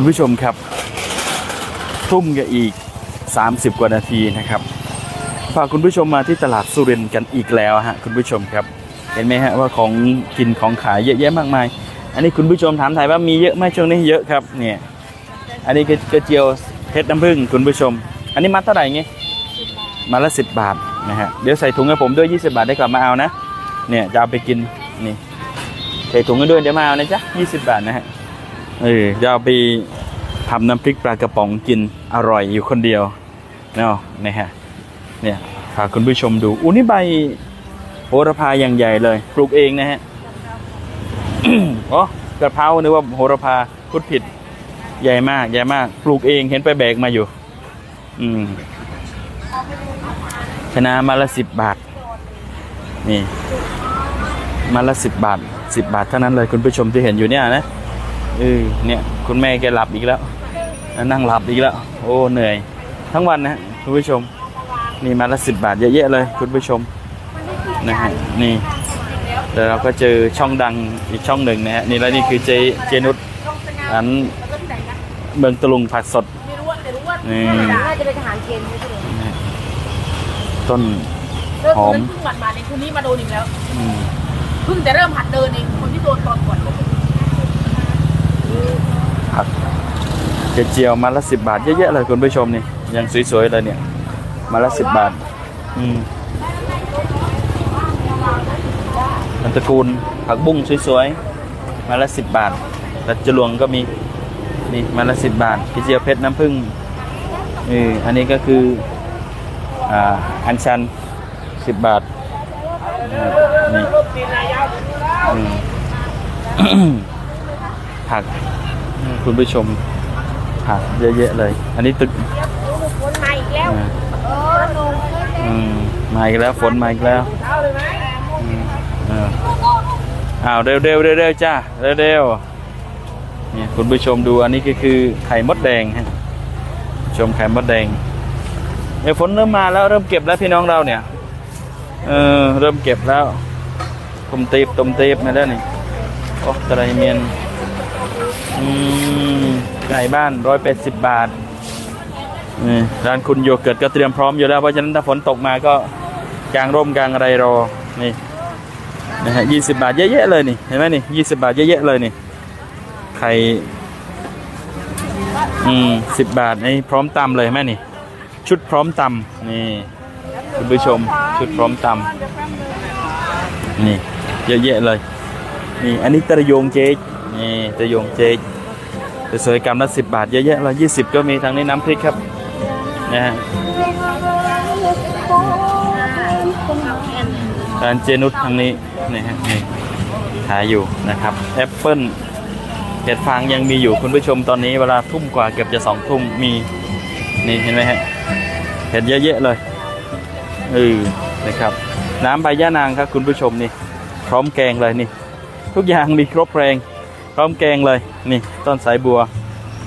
คุณผู้ชมครับ ทุ่มกันอีก 30 กว่านาทีนะครับฝากคุณผู้ชมมาที่ตลาดสุรินกันอีกแล้วฮะคุณผู้ชมครับ เห็นไหมฮะว่าของกินของขายเยอะแยะมากมาย อันนี้คุณผู้ชมถามถ่ายว่ามีเยอะไหมช่วงนี้เยอะครับเนี่ยอันนี้คือกระเจียวเพชรน้ำผึ้งคุณผู้ชม อันนี้มัดเท่าไหร่เงี้ยมาละสิบบาทนะฮะเดี๋ยวใส่ถุงให้ผมด้วย 20 บาทได้กลับมาเอานะเนี่ยจะเอาไปกินนี่ใส่ถุงให้ด้วยเดี๋ยวมาเอานะจ๊ะ20 บาทนะฮะ เออจะเอาไปทำน้ำพริกปลากระป๋องกินอร่อยอยู่คนเดียวเนาะนะฮะเนี่ยพาคุณผู้ชมดูอู้นี่ใบโหระพาอย่างใหญ่เลย ปลูกเองนะฮะอ๋อกระเพรานึกว่าโหระพาพูดผิด ใหญ่มาก ใหญ่มาก ปลูกเองเห็นไปแบกมาอยู่ อืมชนะมาละสิบบาท นี่ มาละสิบบาทสิบบาทเท่านั้นเลยคุณผู้ชมที่เห็นอยู่เนี่ยนะ เออเนี่ยคุณแม่แกหลับอีกแล้ว นั่งหลับอีกแล้ว โอ้เหนื่อย ทั้งวันนะฮะคุณผู้ชม นี่มาละสิบบาทเยอะแยะเลย คุณผู้ชมนะฮะนี่แล้วเราก็เจอช่องดังอีกช่องหนึ่งนะฮะนี่แล้วนี่คือเจเจนุชอันเมืองตะลุงผัดสดไม่รู้ว่าแต่รู้ว่านี่น่าจะเป็นทหารเกณฑ์ไม่ใช่เหรอต้นเริ่มหอมเพิ่งหมัดมาในคืนนี้มาโดนอีกแล้วอืมเพิ่งจะเริ่มหัดเดินเองคนที่โดนตอนก่อน ผักกระเจียวมาละสิบบาทเยอะแยะเลยคุณผู้ชมนี่ยังสวยๆเลยเนี่ยมาละสิบบาท อืมมันตระกูลผักบุ้งสวยๆมาละสิบบาทแต่จรวงก็มีนี่มาละสิบบาทกระเจียวเพชรน้ำผึ้งเอออันนี้ก็คืออ่าอันชันสิบบาทนี่ ผัก คุณผู้ชมผักเยอะแยะเลย อันนี้ตึกคนมาอีกแล้วอ่าเออลงอืมมาอีกแล้วฝนมาอีกแล้วเท้าเลยไหมอืมเอออ้าวเร็วเร็วเร็วเร็วจ้าเร็วเร็วนี่คุณผู้ชมดูอันนี้ก็คือไข่มดแดงฮะชมไข่มดแดงเดี๋ยวฝนเริ่มมาแล้วเริ่มเก็บแล้วพี่น้องเราเนี่ยเออเริ่มเก็บแล้วตุ่มตีบตุ่มตีบมาแล้วนี่โอ้ตะไลเมียน อืมไก่บ้านร้อยแปดสิบบาทนี่ร้านคุณโยเกิร์ตก็เตรียมพร้อมอยู่แล้วเพราะฉะนั้นถ้าฝนตกมาก็กางร่มกางอะไรรอนี่นะฮะยี่สิบบาทเยอะๆเลยนี่เห็นไหมนี่ยี่สิบบาทเยอะๆเลยนี่ไข่อืมสิบบาทนี่พร้อมตำเลยเห็นไหมนี่ ชุดพร้อมตำนี่คุณผู้ชมชุดพร้อมตำนี่เยอะแยะเลยนี่อันนี้ตะยงเจ๊ นี่ตะโยงเจสวยๆกรัมละสิบบาทเยอะแยะเลยยี่สิบก็มีทางนี้น้ำพริกครับนะฮะร้านเจนุชทางนี้นี่ฮะนี่ขายอยู่นะครับแอปเปิ้ลเห็ดฟางยังมีอยู่คุณผู้ชมตอนนี้เวลาทุ่มกว่าเกือบจะสองทุ่มมีนี่เห็นไหมฮะเห็ดเยอะแยะเลยเออนะครับ น้ำใบย่านางครับคุณผู้ชมนี่ พร้อมแกงเลยนี่ ทุกอย่างมีครบแรง ร้อมแกงเลยนี่ต้นสายบัว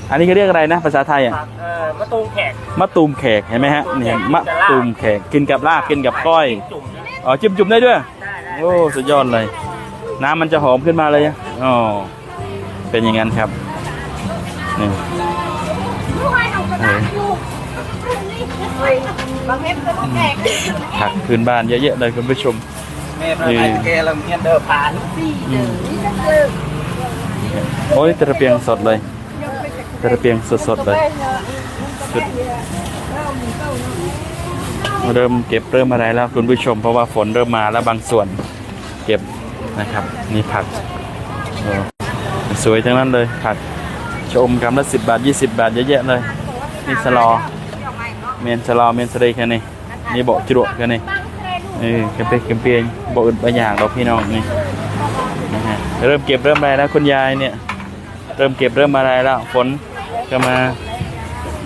อันนี้เขาเรียกอะไรนะ ภาษาไทยอะเออมะตูมแขกมะตูมแขกเห็นไหมฮะนี่มะตูมแขกกินกับลาบกินกับก้อยจุ่มอ๋อจิ้มจุ่มได้ด้วย ได้ได้โอ้สุดยอดเลย น้ำมันจะหอมขึ้นมาเลยอะอ๋อเป็นอย่างนั้นครับนี่เออบางเม็ดเป็นแขกผักพื้นบ้านเยอะๆเลยคุณผู้ชม แม่พระไทยสเกลเราเมียนเดิมผ่าน โอ้ยตะเปียงสดเลยตะเปียงสดๆเลยสุดเริ่มเก็บเริ่มอะไรแล้วคุณผู้ชม เพราะว่าฝนเริ่มมาแล้วบางส่วนเก็บนะครับนี่ผักสวยทั้งนั้นเลยผักชมกำละสิบบาทยี่สิบบาทเยอะแยะเลยนี่สลอเมนสลอเมนสเตย์แค่นี้นี่เบาะจุรแค่นี้เออเกมเปเกมเปียเบาะอื่นบางอย่างเราพี่น้องนี่ เริ่มเก็บเริ่มอะไรแล้วคุณยายเนี่ย เริ่มเก็บเริ่มอะไรแล้วฝนก็มา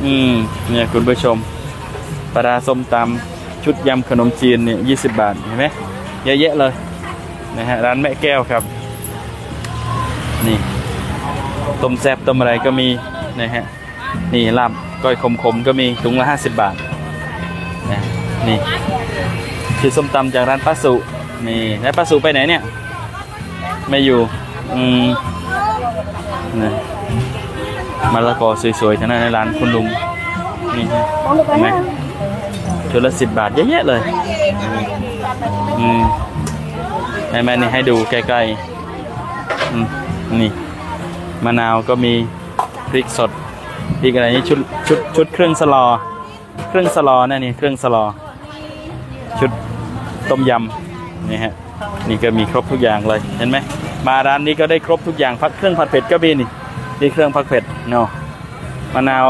อืมเนี่ยคุณผู้ชมปลาส้มตำชุดยำขนมจีนเนี่ยยีบาทเห็นไหมเยอะแยะเลยนะฮะร้านแม่แก้วครับ นี่ต้มแซบต้มอะไรก็มีนะฮะนี่ลาบก้อยขมๆก็มีถุงละ50 บาทนะนี่คือส้มตำจากร้านป้าสุนี่แล้วป้าสุไปไหนเนี่ย ไม่อยู่ อืมนะมะละกอสวยๆทั้งนั้นในร้านคุณลุง นี่ฮะเห็นไหมชุดละสิบบาทเยอะแยะเลย อืมให้แม่นี่ให้ดูใกล้ๆอืมนี่ มะนาวก็มีพริกสดพริกอะไรนี่ชุดชุดชุดเครื่องสลอ เครื่องสลอนั่นนี่เครื่องสลอ ชุดต้มยำนี่ฮะ นี่ก็มีครบทุกอย่างเลยเห็นไหมมาร้านนี้ก็ได้ครบทุกอย่างผัดเครื่องผัดเผ็ดก็มีนี่นี่เครื่องผัดเผ็ดเนาะมะนาว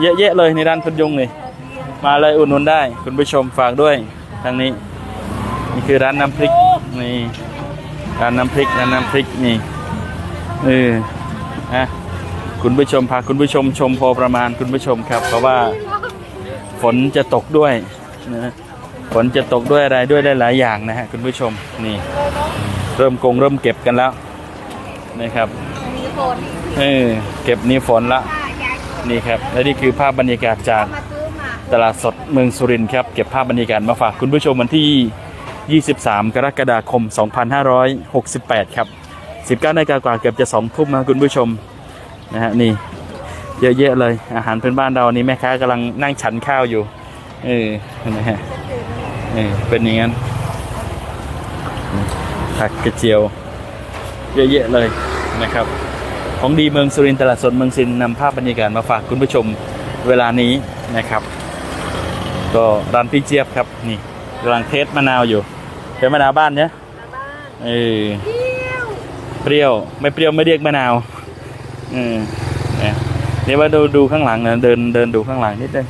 เยอะแยะเลยในร้านคุณยงนี่มาเลยอุดหนุนได้ คุณผู้ชมฝากด้วยทางนี้ นี่คือร้านน้ำพริกนี่ร้านน้ำพริกร้านน้ำพริกนี่เออฮะคุณผู้ชมพาคุณผู้ชมชมพอประมาณคุณผู้ชมครับ เพราะว่าฝนจะตกด้วยนะ ฝนจะตกด้วยอะไรด้วยหลายๆอย่างนะฮะคุณผู้ชมนี่ เริ่มกงเริ่มเก็บกันแล้วนะครับมีคนเออเก็บนี่ฝนละนี่ครับและนี่คือภาพบรรยากาศจากตลาดสดเมืองสุรินทร์ครับเก็บภาพบรรยากาศมาฝากคุณผู้ชมวันที่ 23 กรกฎาคม 2568 ครับ 19นาฬิกากว่าเกือบจะ 2 ทุ่มนะคุณผู้ชมนะฮะนี่เยอะแยะเลย อาหารพื้นบ้านเรานี่แม่ค้ากำลังนั่งฉันข้าวอยู่เออนะฮะ เออเป็นอย่างนั้นผักกระเจียว เยอะแยะเลยนะครับ ของดีเมืองสุรินทร์ตลาดสดเมืองสุรินทร์นำภาพบรรยากาศมาฝากคุณผู้ชมเวลานี้นะครับ ก็ร้านพี่เจี๊ยบครับนี่กำลังเทสมะนาวอยู่เป็นมะนาวบ้านเนี่ยเออเปรี้ยวไม่เปรี้ยวไม่เรียกมะนาวเออเนี่ยเดี๋ยวมาดูดูข้างหลังนะเดินเดินดูข้างหลังนิดนึง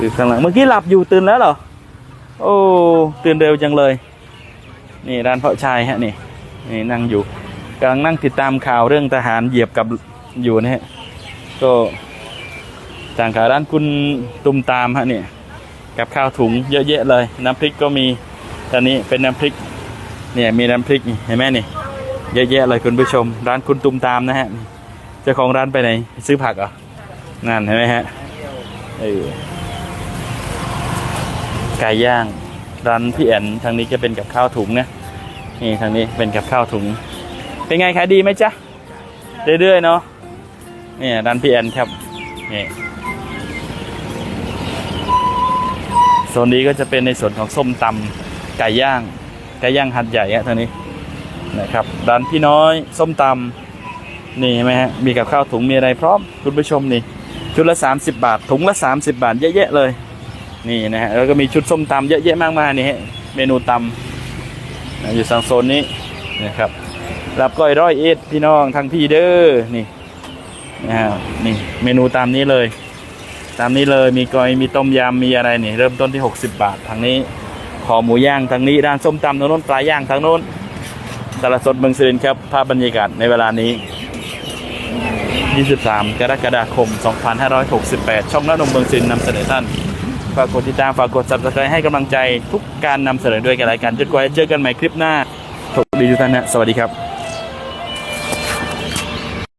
ดูข้างหลังเมื่อกี้หลับอยู่ตื่นแล้วเหรอ โอ้ตื่นเร็วจังเลย นี่ร้านเพาะชายฮะนี่นี่นั่งอยู่กำลังนั่งติดตามข่าวเรื่องทหารเหยียบกับอยู่นะฮะก็จากข่าวร้านคุณตุมตามฮะเนี่ยกับข้าวถุงเยอะแยะเลย น้ำพริกก็มีตอนนี้เป็นน้ำพริกเนี่ยมีน้ำพริกเห็นไหมนี่เยอะแยะเลยคุณผู้ชม ร้านคุณตุมตามนะฮะเจ้าของร้านไปไหน ซื้อผักเหรอนั่นเห็นไหมฮะเออ ไก่ย่าง ร้านพี่แอนทางนี้จะเป็นกับข้าวถุงนะนี่ทางนี้เป็นกับข้าวถุง เป็นไงขายดีไหมจ๊ะเรื่อยๆเนาะนี่ร้านพี่แอนครับนี่โซนนี้ก็จะเป็นในส่วนของส้มตำไก่ย่าง ไก่ย่างหัดใหญ่ฮะทางนี้นะครับร้านพี่น้อยส้มตำนี่เห็นไหมฮะมีกับข้าวถุงมีอะไรพร้อมคุณผู้ชมนี่ชุดละ 30 บาท ถุงละ 30 บาทเยอะแยะเลย นี่นะฮะแล้วก็มีชุดส้มตำเยอะแยะมากมายนี่ฮะเมนูตำนะอยู่ทางโซนนี้นะครับรับก้อยร้อยเอ็ดพี่น้องทางพี่เด้อนี่นะฮะนี่เมนูตามนี้เลย ตามนี้เลยมีก้อยมีต้มยำมีอะไรนี่เริ่มต้นที่ 60 บาททางนี้ขอหมูย่างทางนี้ร้านส้มตำทางโน้นปลาย่างทางโน้นตลาดสดเมืองสุรินทร์ครับภาพบรรยากาศในเวลานี้ 23 กรกฎาคม 2568 ช่องน้านมเมืองสุรินทร์นำเสนอท่าน ฝากกดติดตามฝากกด subscribe ให้กำลังใจทุกการนำเสนอด้วยกันรายการจนกว่าจะเจอกันใหม่คลิปหน้าสวัสดีทุกท่านนะสวัสดีครับ